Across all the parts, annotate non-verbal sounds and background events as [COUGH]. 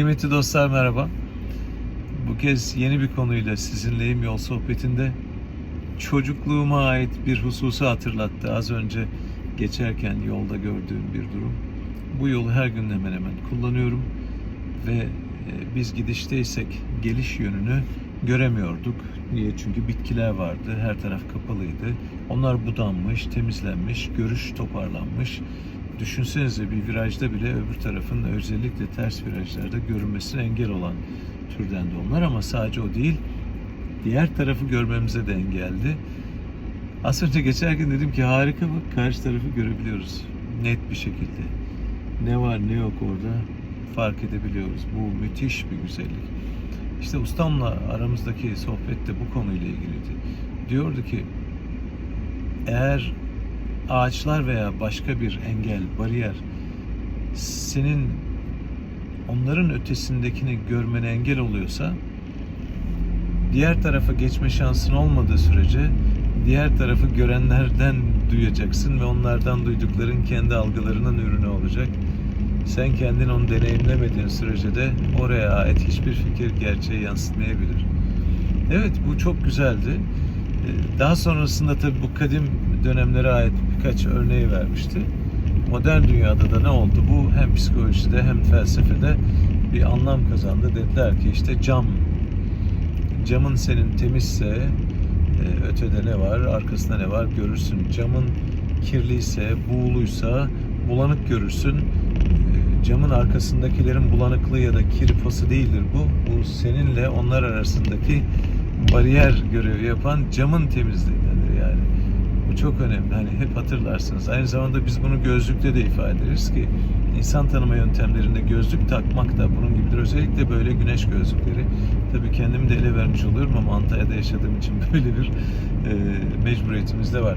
Kıymetli dostlar merhaba. Bu kez yeni bir konuyla sizinleyim yol sohbetinde. Çocukluğuma ait bir hususu hatırlattı. Az önce geçerken yolda gördüğüm bir durum. Bu yolu her gün hemen hemen kullanıyorum ve e, biz gidişteysek geliş yönünü göremiyorduk. Niye? Çünkü bitkiler vardı, her taraf kapalıydı. Onlar budanmış, temizlenmiş, görüş toparlanmış. Düşünsenize bir virajda bile öbür tarafın özellikle ters virajlarda görünmesine engel olan türden de onlar ama sadece o değil, diğer tarafı görmemize de engeldi. Az önce geçerken dedim ki harika bak karşı tarafı görebiliyoruz net bir şekilde. Ne var ne yok orada fark edebiliyoruz. Bu müthiş bir güzellik. İşte ustamla aramızdaki sohbette bu konuyla ilgiliydi. Diyordu ki eğer ağaçlar veya başka bir engel, bariyer senin onların ötesindekini görmene engel oluyorsa diğer tarafa geçme şansın olmadığı sürece diğer tarafı görenlerden duyacaksın ve onlardan duydukların kendi algılarının ürünü olacak. Sen kendin onu deneyimlemediğin sürece de oraya ait hiçbir fikir gerçeği yansıtmayabilir. Evet bu çok güzeldi. Ee, Daha sonrasında tabii bu kadim dönemlere ait birkaç örneği vermişti. Modern dünyada da ne oldu? Bu hem psikolojide hem felsefede bir anlam kazandı. Dediler ki işte cam. Camın senin temizse e, ötede ne var, arkasında ne var görürsün. Camın kirliyse, buğuluysa bulanık görürsün. E, Camın arkasındakilerin bulanıklığı ya da kiri pası değildir bu. Bu seninle onlar arasındaki bariyer görevi yapan camın temizliğindedir yani. Bu çok önemli. Hani hep hatırlarsınız. Aynı zamanda biz bunu gözlükte de ifade ederiz ki insan tanıma yöntemlerinde gözlük takmak da bunun gibidir. Özellikle böyle güneş gözlükleri. Tabii kendimi de ele vermiş oluyorum ama Antalya'da yaşadığım için [LAUGHS] böyle bir e, mecburiyetimiz de var.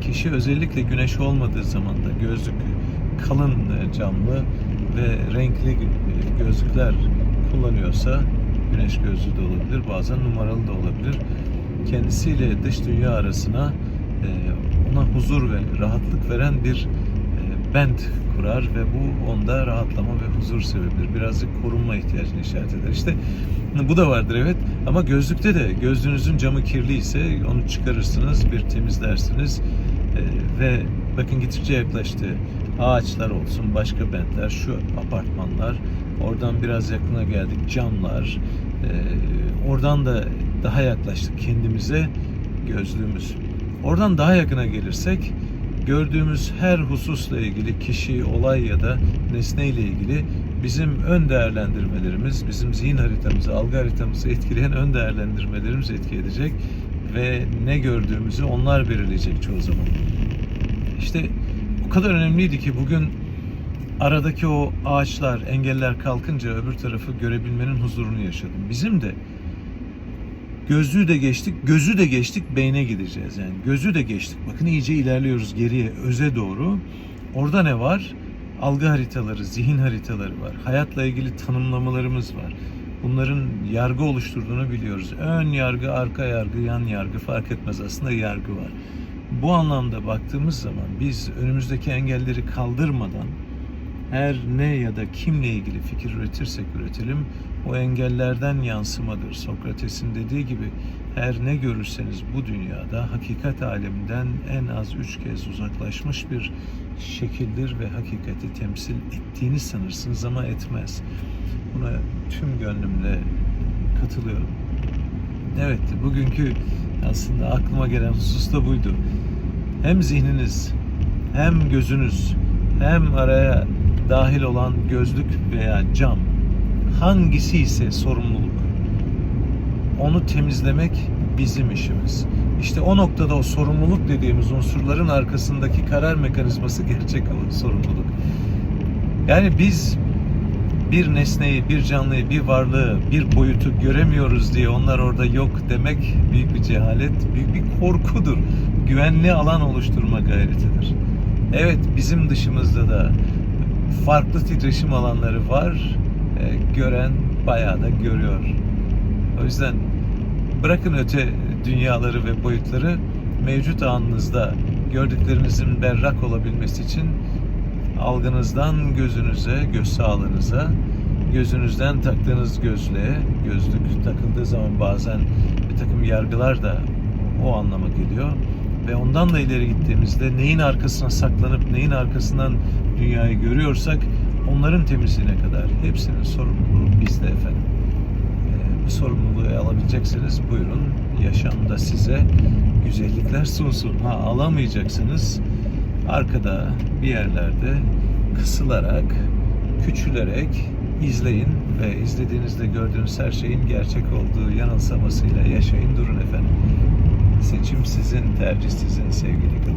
Kişi özellikle güneş olmadığı zaman da gözlük kalın e, camlı ve renkli e, gözlükler kullanıyorsa güneş gözlüğü de olabilir, bazen numaralı da olabilir. Kendisiyle dış dünya arasına ona huzur ve rahatlık veren bir e, band kurar ve bu onda rahatlama ve huzur sebebidir. Birazcık korunma ihtiyacını işaret eder. İşte bu da vardır evet ama gözlükte de gözlüğünüzün camı kirli ise onu çıkarırsınız, bir temizlersiniz e, ve bakın gittikçe yaklaştı. Ağaçlar olsun, başka bentler, şu apartmanlar, oradan biraz yakına geldik camlar, e, oradan da daha yaklaştık kendimize gözlüğümüz. Oradan daha yakına gelirsek gördüğümüz her hususla ilgili kişi, olay ya da nesne ile ilgili bizim ön değerlendirmelerimiz, bizim zihin haritamızı, algı haritamızı etkileyen ön değerlendirmelerimiz etki edecek ve ne gördüğümüzü onlar belirleyecek çoğu zaman. İşte o kadar önemliydi ki bugün aradaki o ağaçlar, engeller kalkınca öbür tarafı görebilmenin huzurunu yaşadım. Bizim de gözlüğü de geçtik, gözü de geçtik, beyne gideceğiz yani. Gözü de geçtik. Bakın iyice ilerliyoruz geriye, öze doğru. Orada ne var? Algı haritaları, zihin haritaları var. Hayatla ilgili tanımlamalarımız var. Bunların yargı oluşturduğunu biliyoruz. Ön yargı, arka yargı, yan yargı fark etmez aslında yargı var. Bu anlamda baktığımız zaman biz önümüzdeki engelleri kaldırmadan her ne ya da kimle ilgili fikir üretirsek üretelim o engellerden yansımadır. Sokrates'in dediği gibi her ne görürseniz bu dünyada hakikat aleminden en az üç kez uzaklaşmış bir şekildir ve hakikati temsil ettiğini sanırsınız ama etmez. Buna tüm gönlümle katılıyorum. Evet, bugünkü aslında aklıma gelen husus da buydu. Hem zihniniz, hem gözünüz, hem araya dahil olan gözlük veya cam hangisi ise sorumluluk. Onu temizlemek bizim işimiz. İşte o noktada o sorumluluk dediğimiz unsurların arkasındaki karar mekanizması [LAUGHS] gerçek sorumluluk. Yani biz bir nesneyi, bir canlıyı, bir varlığı, bir boyutu göremiyoruz diye onlar orada yok demek büyük bir cehalet, büyük bir korkudur. Güvenli alan oluşturma gayretidir. Evet bizim dışımızda da farklı titreşim alanları var. E, gören bayağı da görüyor. O yüzden bırakın öte dünyaları ve boyutları mevcut anınızda gördüklerinizin berrak olabilmesi için algınızdan gözünüze, göz sağlığınıza gözünüzden taktığınız gözlüğe, gözlük takıldığı zaman bazen bir takım yargılar da o anlama geliyor. Ve ondan da ileri gittiğimizde neyin arkasına saklanıp neyin arkasından dünyayı görüyorsak onların temizliğine kadar hepsinin sorumluluğu bizde efendim. Ee, bu sorumluluğu alabilecekseniz buyurun yaşamda size güzellikler sunsun. Ha alamayacaksınız arkada bir yerlerde kısılarak, küçülerek izleyin ve izlediğinizde gördüğünüz her şeyin gerçek olduğu yanılsamasıyla yaşayın durun efendim. Seçim sizin, tercih sizin sevgili kılım.